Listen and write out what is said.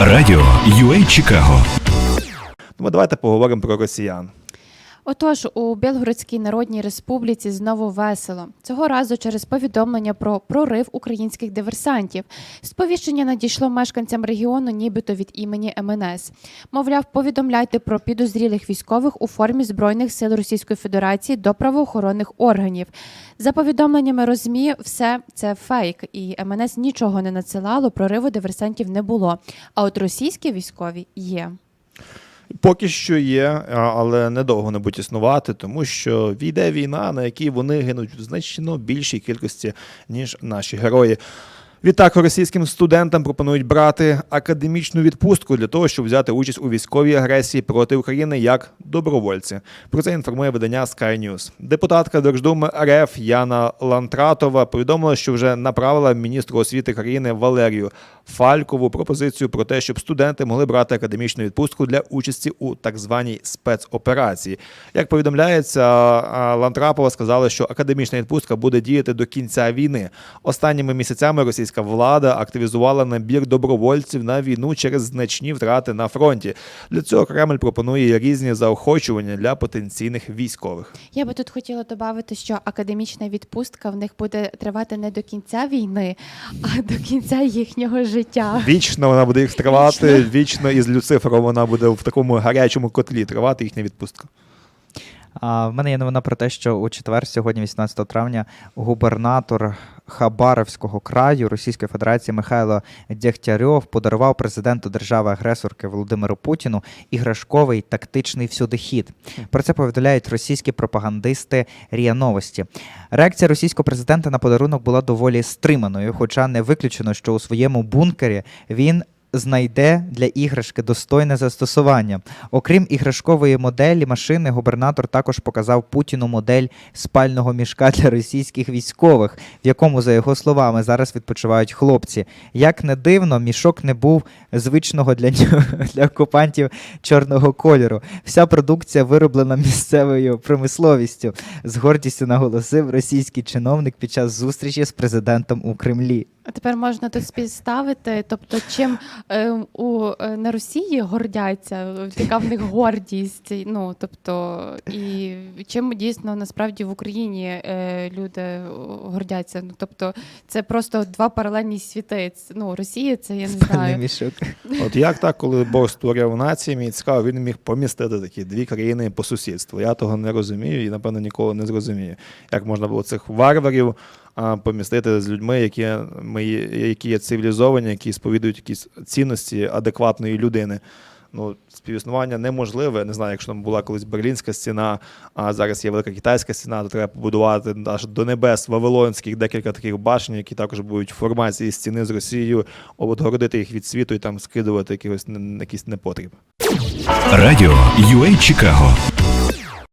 Радіо UA Чикаго. Ну, давайте поговоримо про росіян. Отож, у Білгородській Народній Республіці знову весело. Цього разу через повідомлення про прорив українських диверсантів. Сповіщення надійшло мешканцям регіону, нібито від імені МНС. Мовляв, повідомляйте про підозрілих військових у формі збройних сил Російської Федерації до правоохоронних органів. За повідомленнями Розмі, все це фейк, і МНС нічого не надсилало. Прориву диверсантів не було. А от російські військові є. Поки що є, але недовго не будуть існувати, тому що війде війна, на якій вони гинуть в значно більшій кількості, ніж наші герої. Відтак російським студентам пропонують брати академічну відпустку для того, щоб взяти участь у військовій агресії проти України як добровольці. Про це інформує видання Sky News. Депутатка Держдуми РФ Яна Лантратова повідомила, що вже направила міністру освіти країни Валерію Фалькову пропозицію про те, щоб студенти могли брати академічну відпустку для участі у так званій спецоперації. Як повідомляється, Лантрапова сказала, що академічна відпустка буде діяти до кінця війни. Останніми місяцями російська влада активізувала набір добровольців на війну через значні втрати на фронті. Для цього Кремль пропонує різні заохочування для потенційних військових. Я би тут хотіла додати, що академічна відпустка в них буде тривати не до кінця війни, а до кінця їхнього життя. Вічно вона буде їх тривати, вічно із Люцифером вона буде в такому гарячому котлі тривати їхня відпустка. А в мене є новина про те, що у четвер, сьогодні, 18 травня, губернатор Хабаровського краю Російської Федерації Михайло Дягтярьов подарував президенту держави-агресорки Володимиру Путіну іграшковий тактичний всюдихід. Про це повідомляють російські пропагандисти РІА Новості. Реакція російського президента на подарунок була доволі стриманою, хоча не виключено, що у своєму бункері він знайде для іграшки достойне застосування. Окрім іграшкової моделі машини, губернатор також показав Путіну модель спального мішка для російських військових, в якому, за його словами, зараз відпочивають хлопці. Як не дивно, мішок не був звичного для для окупантів чорного кольору. Вся продукція вироблена місцевою промисловістю. З гордістю наголосив російський чиновник під час зустрічі з президентом у Кремлі. А тепер можна тут співставити. Тобто, чим е, у е, на Росії гордяться, яка в них гордість, ну тобто, і чим дійсно насправді в Україні е, люди гордяться. Ну тобто, це просто два паралельні світи. Це, Ну, Росія, це я не знаю. мішок. От як так, коли Бог створив нації, мені цікаво, він міг помістити такі дві країни по сусідству. Я того не розумію і, напевно, ніколи не зрозумію. Як можна було цих варварів помістити з людьми, які, ми, які є цивілізовані, які сповідують якісь цінності адекватної людини. Ну, співіснування неможливе. Не знаю, якщо там була колись берлінська стіна, а зараз є велика китайська стіна, то треба побудувати аж до небес вавилонських декілька таких башень, які також будуть в формації стіни з Росією, обгородити їх від світу і там скидувати якихось не- якийсь непотріб. Радіо UA Чикаго.